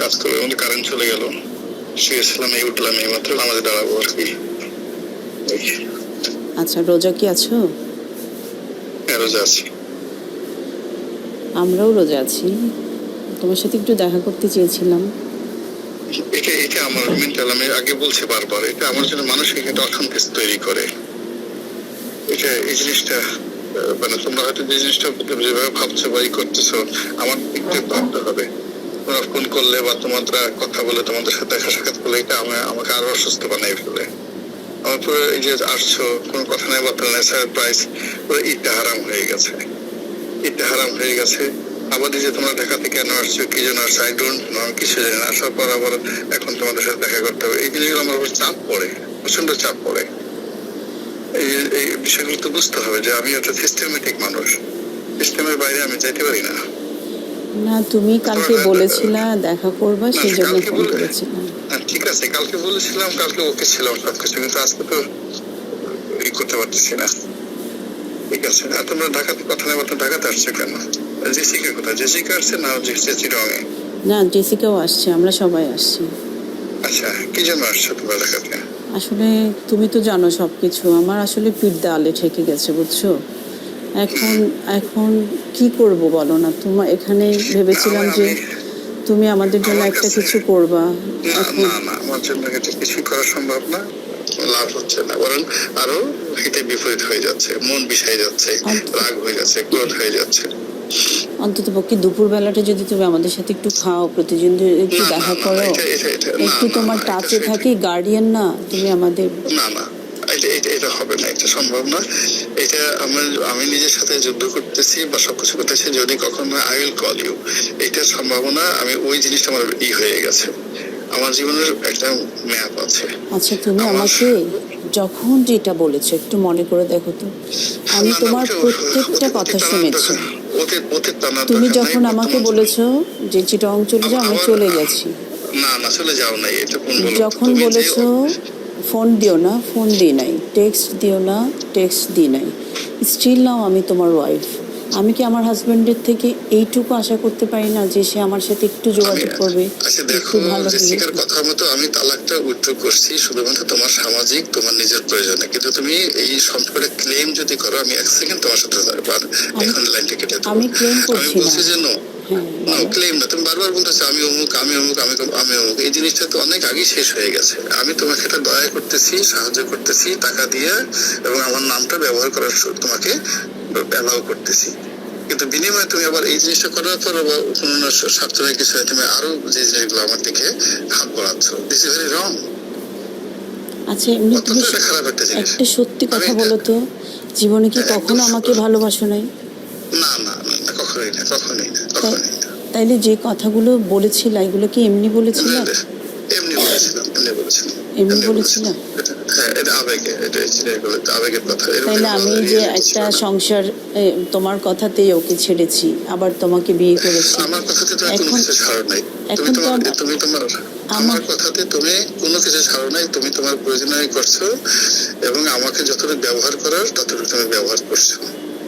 কাজ করে। আমাদের কারেন্ট চলে গেল। শুয়েছিলাম এই উঠলাম এই মাত্র আমাদের দাঁড়াবো আর কি। আচ্ছা রোজা কি আছো? হ্যাঁ, রোজা আছি। আমরাও রোজা আছি। তোমার সাথে একটু দেখা করতে চেয়েছিলাম। এটা এটা আমার মেন্টাল আমি আগে বলছি বারবার এটা আমার জন্য মানসিক একটা অশান্তি তৈরি করে। এটা এই জিনিসটা মানে তোমরা হয়তো যে জিনিসটা যেভাবে ভাবছ বা ই করতেছো আমার একটু ভাবতে হবে। ফোন করলে বা তোমরা কথা বলে তোমাদের সাথে দেখা সাক্ষাৎ করলে এটা আমা- আমাকে আরও অসুস্থ বানাই ফেলে আমার এই যে আসছো, কোনো কথা নাই নাই হারাম হয়ে গেছে। হারাম হয়ে গেছে। আবার যে তোমরা কেন আসছো, কি জন্য আসছো আই ডোন্ট নো কিছু জানি না। আসার পর আবার এখন তোমাদের সাথে দেখা করতে হবে। এই জিনিসগুলো আমার উপর চাপ পড়ে প্রচণ্ড চাপ পড়ে। এই এই বিষয়গুলো তো বুঝতে হবে যে আমি একটা সিস্টেমেটিক মানুষ। সিস্টেমের বাইরে আমি যাইতে পারি না। না তুমি কালকে বলেছিলা দেখা করবা সেই জন্য ফোন করেছিলাম। হ্যাঁ, ঠিক আছে কালকে বলেছিলাম কালকে ওকে ছিলাম সবকিছু কিন্তু আজকে তো ই করতে পারতেছি না। ঠিক আছে আর তোমরা ঢাকাতে কথা ঢাকাতে আসছো কেন? জেসিকা আসছে না না জেসিকাও আসছে আমরা সবাই আসছি। আচ্ছা কি জন্য আসছো তোমরা ঢাকাতে? আসলে তুমি তো জানো সব কিছু আমার আসলে পিঠ দেওয়ালে ঠেকে গেছে বুঝছ? এখন এখন কি করব বলো না? তোমার এখানে ভেবেছিলাম যে তুমি আমাদের জন্য একটা কিছু করবা। এখন আমার জন্য এটা কিছুই করা সম্ভব না। লাভ হচ্ছে না বরং আরও হিতে বিপরীত হয়ে যাচ্ছে মন বিষাই যাচ্ছে। রাগ হয়ে যাচ্ছে ক্রোধ হয়ে যাচ্ছে। অন্তত পক্ষে দুপুর বেলাটা যদি তুমি আমাদের সাথে একটু খাও প্রতিদিন একটু দেখা করো একটু তোমার টাচে থাকি গার্ডিয়ান না তুমি আমাদের না না এটা এটা এটা হবে না এটা সম্ভব না এটা আমার আমি নিজের সাথে যুদ্ধ করতেছি বা সবকিছু করতেছি যদি কখনো আই উইল কল ইউ এটার সম্ভাবনা আমি ওই জিনিসটা আমার ই হয়ে গেছে। আমার জীবনের একটা ম্যাপ আছে। আচ্ছা তুমি আমাকে যখন যেটা বলেছ একটু মনে করে দেখো তো। আমি না, না, তোমার প্রত্যেকটা কথা শুনেছি। তুমি যখন আমাকে বলেছ যে চিটং চলে যাও আমি চলে গেছি। না না চলে যাও নাই এটা যখন বলেছ ফোন দিও না ফোন দিই নাই। টেক্সট দিও না টেক্সট দিই নাই। স্টিল নাও আমি তোমার ওয়াইফ আমি কি আমার হাজবেন্ডের থেকে এইটুকু আশা করতে পারি না যে সে আমার সাথে একটু যোগাযোগ করবে? আচ্ছা দেখো একটু ভালো জেসিকার কথা মতো আমি তালাকটা উইথড্র করছি শুধুমাত্র তোমার সামাজিক তোমার নিজের প্রয়োজনে। কিন্তু তুমি এই সম্পর্কে ক্লেম যদি করো আমি এক সেকেন্ড তোমার সাথে এখন লাইনটা কেটে দেবো। আমি আমি করছি না। ক্লেম না তুমি বারবার বলতেছো আমি অমুক আমি অমুক আমি আমি অমুক। এই জিনিসটা তো অনেক আগেই শেষ হয়ে গেছে। আমি তোমাকে দয়া করতেছি সাহায্য করতেছি টাকা দিয়ে এবং আমার নামটা ব্যবহার করার তোমাকে অ্যালাউ করতেছি। কিন্তু বিনিময়ে তুমি আবার এই জিনিসটা করার পর আবার কোনো না স্বার্থের কিছু তুমি আরও যে জিনিসগুলো আমার দিকে হাত বাড়াচ্ছ। দিস ইজ ভেরি রং আচ্ছা এমনি তুমি একটা সত্যি কথা বলো তো জীবনে কি হ্যাঁ, কখনো আমাকে ভালোবাসো নাই? না না, কখনোই না কখনোই না কখনোই না তাইলে যে কথাগুলো বলেছিল এগুলো কি এমনি বলেছিল? এমনি বলেছিলাম এমনি বলেছিলাম এমনি বলেছিলাম? হ্যাঁ এটা আবেগে এটা হচ্ছে আবেগের কথা তাইলে আমি যে একটা সংসার তোমার কথাতেই ওকে ছেড়েছি আবার তোমাকে বিয়ে করেছি। আমার কথাতে তুমি কোনো এখন কিছু ছাড়ো নাই। তুমি এখন তো তোমার তুমি তোমার আমার কথাতে তুমি কোনো কিছু ছাড়ো নাই তুমি তোমার প্রয়োজনীয় করছ এবং আমাকে যতটুকু ব্যবহার করার ততটুকু তুমি ব্যবহার করছ।